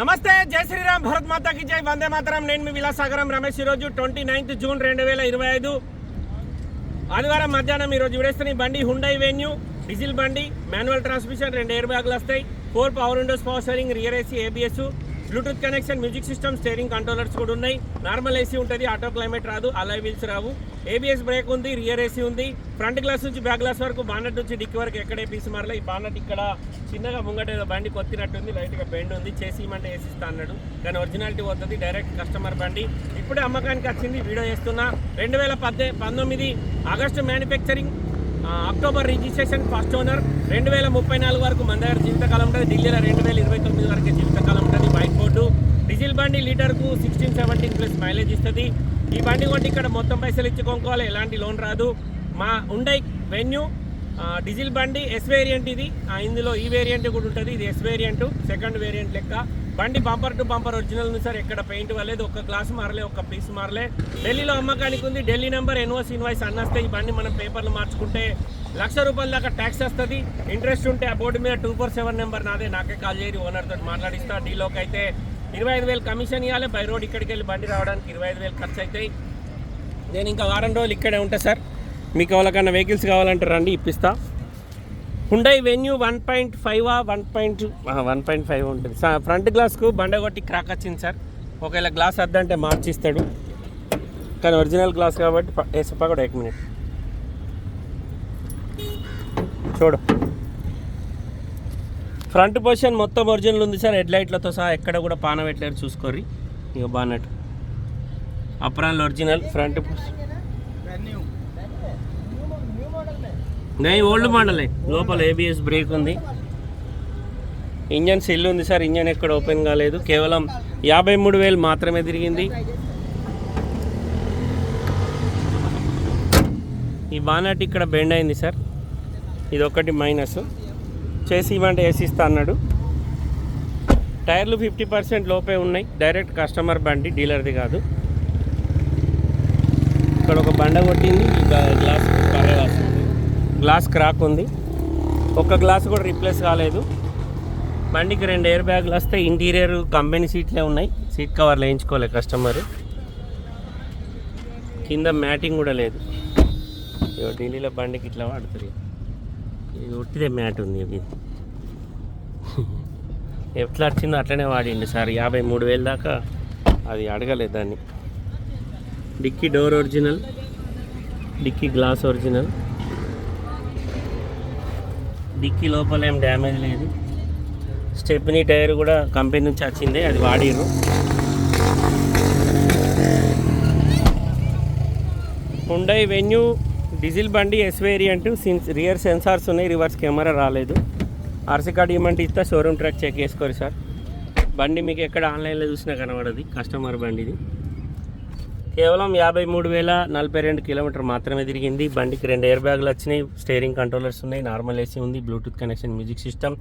నమస్తే జై శ్రీరామ్ భరత్ మాతాకి జై వందే మాతరం. నేను మీ విలాసాగరం రమేష్. ఈరోజు ట్వంటీ నైన్త్ జూన్ రెండు వేల ఇరవై ఐదు. ఆదివారం మధ్యాహ్నం ఈరోజు విడేస్తున్న బండి హుండై వెన్యూ డీజిల్ బండి మాన్యువల్ ట్రాన్స్మిషన్ రెండు ఎయిర్ బ్యాగులు వస్తాయి. Four power windows power steering rear AC ABS Bluetooth connection music system steering controllers కూడా ఉన్నాయి. నార్మల్ ఏసీ ఉంటుంది ఆటో క్లైమేట్ రాదు అలాయ్ వీల్స్ రావు. ఏబిఎస్ బ్రేక్ ఉంది రియర్ ఏసీ ఉంది. ఫ్రంట్ గ్లాస్ నుంచి బ్యాక్ గ్లాస్ వరకు బానట్ నుంచి డిక్కి వరకు ఎక్కడే పీస్ మారలే. ఈ బానట్ ఇక్కడ చిన్నగా ముంగట బండి కొత్తినట్టుంది లైట్గా బెండ్ ఉంది. చేసి ఇమ్మంటే వేసిస్తా అన్నాడు. కానీ ఒరిజినాలిటీ పోతుంది డైరెక్ట్ కస్టమర్ బండి. ఇప్పుడే అమ్మకానికి వచ్చింది వీడియో చేస్తున్నా. రెండు వేల పద్దె పంతొమ్మిది August manufacturing October registration first owner. రెండు వేల ముప్పై నాలుగు వరకు మన దగ్గర జీవితకాలం ఉంటుంది. ఢిల్లీలో రెండు వేల ఇరవై తొమ్మిది వరకు జీవితకాలం వైట్ బోర్డు డీజిల్ బండి లీటర్కు సిక్స్టీన్ సెవెంటీన్ ప్లస్ మైలేజ్ ఇస్తుంది. ఈ బండి కొంటే ఇక్కడ మొత్తం పైసలు ఇచ్చి కొనుక్కోవాలి. ఎలాంటి లోన్ రాదు. మా ఉండై వెన్యూ డీజిల్ బండి ఎస్ వేరియంట్ ఇది. ఇందులో e ఈ వేరియంట్ కూడా ఉంటుంది. ఇది ఎస్ వేరియంట్ సెకండ్ వేరియంట్ లెక్క. బండి బంపర్ టు బంపర్ ఒరిజినల్ ఉంది సార్. ఎక్కడ పెయింట్ వల్లేదు ఒక్క గ్లాస్ మారలే ఒక్క పీస్ మారలే. ఢిల్లీలో అమ్మకానికి ఉంది. ఢిల్లీ నెంబర్ ఎన్ఓస్ ఇన్వాయిస్ అన్నస్తే ఈ బండి మనం పేపర్లు మార్చుకుంటే లక్ష రూపాయల దాకా ట్యాక్స్ వస్తుంది. ఇంట్రెస్ట్ ఉంటే ఆ బోర్డు మీద టూ ఫోర్ సెవెన్ నెంబర్ నాదే. నాకే కాల్ చేయరు. ఓనర్ తోటి మాట్లాడిస్తా. డీలోకి అయితే ఇరవై ఐదు వేలు కమిషన్ ఇవ్వాలి బై రోడ్ ఇక్కడికి వెళ్ళి బండి రావడానికి ఇరవై ఐదు వేలు ఖర్చు అవుతాయి నేను ఇంకా వారం రోజులు ఇక్కడే ఉంటా సార్. మీకు ఎవరికైనా వెహికల్స్ కావాలంటే రండి ఇప్పిస్తా. Hyundai venue one point five one point one point five ఉంటుంది. ఫ్రంట్ గ్లాస్కు బండ కొట్టి క్రాక్ వచ్చింది సార్. ఒకవేళ గ్లాస్ వద్దంటే మార్చిస్తాడు. కానీ ఒరిజినల్ గ్లాస్ కాబట్టి ప- ఏ చెప్పా కూడా ఒక మినిట్ చూడు. ఫ్రంట్ పొజిషన్ మొత్తం ఒరిజినల్ ఉంది సార్. హెడ్ లైట్లతో సహా ఎక్కడ కూడా పాన పెట్టలేరు చూసుకోర్రి. ఇక బానట్ అప్రాన్లు ఒరిజినల్ ఫ్రంట్ నేను ఓల్డ్ మోడలే. లోపల ఏబిఎస్ బ్రేక్ ఉంది. ఇంజన్ సెల్ ఉంది సార్. ఇంజన్ ఎక్కడ ఓపెన్ కాలేదు. కేవలం యాభై మూడు వేలు మాత్రమే తిరిగింది. ఈ బానాటి ఇక్కడ బెండ్ అయింది సార్. ఇది ఒకటి మైనస్ చేసి ఇవ్వండి వేసిస్తా అన్నాడు. టైర్లు ఫిఫ్టీ పర్సెంట్ లోపే ఉన్నాయి. డైరెక్ట్ కస్టమర్ బండి డీలర్ది కాదు. ఇక్కడ ఒక బండ కొట్టింది. ఈ గ్లాస్ పర్వాలేదు గ్లాస్ క్రాక్ ఉంది. ఒక గ్లాస్ కూడా రీప్లేస్ కాలేదు. బండికి రెండు ఎయిర్ బ్యాగులు వస్తే ఇంటీరియర్ కంపెనీ సీట్లే ఉన్నాయి. సీట్ కవర్లు వేయించుకోలే కస్టమర్. కింద మ్యాటింగ్ కూడా లేదు. ఢిల్లీలో బండికి ఇట్లా వాడుతుంది ఇది ఒట్టిదే మ్యాట్ ఉంది ఇది. ఎట్లా వచ్చిందో అట్లనే వాడిండు సార్. యాభై మూడు వేలు దాకా అది అడగలేదు దాన్ని. Dicky door original dicky glass original. Dicky లోపల ఏం డ్యామేజ్ లేదు. స్టెప్నీ టైర్ కూడా కంపెనీ నుంచి వచ్చింది అది వాడిరు హుండై వెన్యూ డీజిల్ బండి S variant since rear sensors ఉన్నాయి రివర్స్ కెమెరా రాలేదు. ఆర్సీ కార్డు ఇవ్వమంటే ఇస్తా షోరూమ్ ట్రాక్ చెక్ చేసుకోరు సార్. బండి మీకు ఎక్కడ ఆన్లైన్లో చూసినా కనబడదు కస్టమర్ బండిది. కేవలం యాభై మూడు వేల నలభై రెండు కిలోమీటర్ మాత్రమే తిరిగింది. బండికి రెండు ఎయిర్ బ్యాగులు వచ్చినాయి. స్టేరింగ్ కంట్రోలర్స్ ఉన్నాయి. నార్మల్ ఏసీ ఉంది. Bluetooth connection music system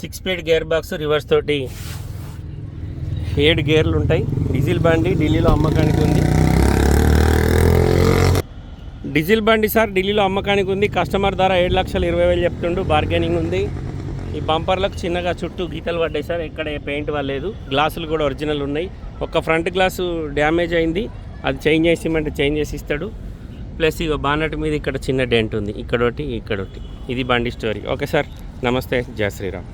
six speed gear box reverse తోటి ఏడు గేర్లు ఉంటాయి. డీజిల్ బండి ఢిల్లీలో అమ్మకానికి ఉంది. డీజిల్ బండి సార్ ఢిల్లీలో అమ్మకానికి ఉంది. కస్టమర్ ధర ఏడు లక్షల ఇరవై వేలు చెప్తుండు. బార్గెనింగ్ ఉంది. ఈ బంపర్లకు చిన్నగా చుట్టూ గీతలు పడ్డాయి సార్. ఎక్కడ ఏ పెయింట్ వాళ్ళలేదు గ్లాసులు కూడా ఒరిజినల్ ఉన్నాయి. ఒక ఫ్రంట్ గ్లాసు డ్యామేజ్ అయింది. అది చేంజ్ చేసి ఇమ్మంటే చేంజ్ చేసి ఇస్తాడు. ప్లస్ ఇక బానట్ మీద ఇక్కడ చిన్న డెంట్ ఉంది. ఇక్కడ ఒకటి ఇక్కడ ఒకటి ఇది బండి స్టోరీ ఓకే సార్. నమస్తే. జయ శ్రీరామ్.